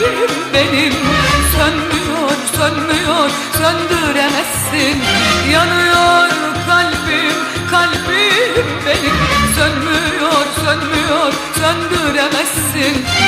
kalbim benim Sönmüyor, sönmüyor, söndüremezsin. Yanıyor kalbim, kalbim benim. Sönmüyor, sönmüyor, söndüremezsin.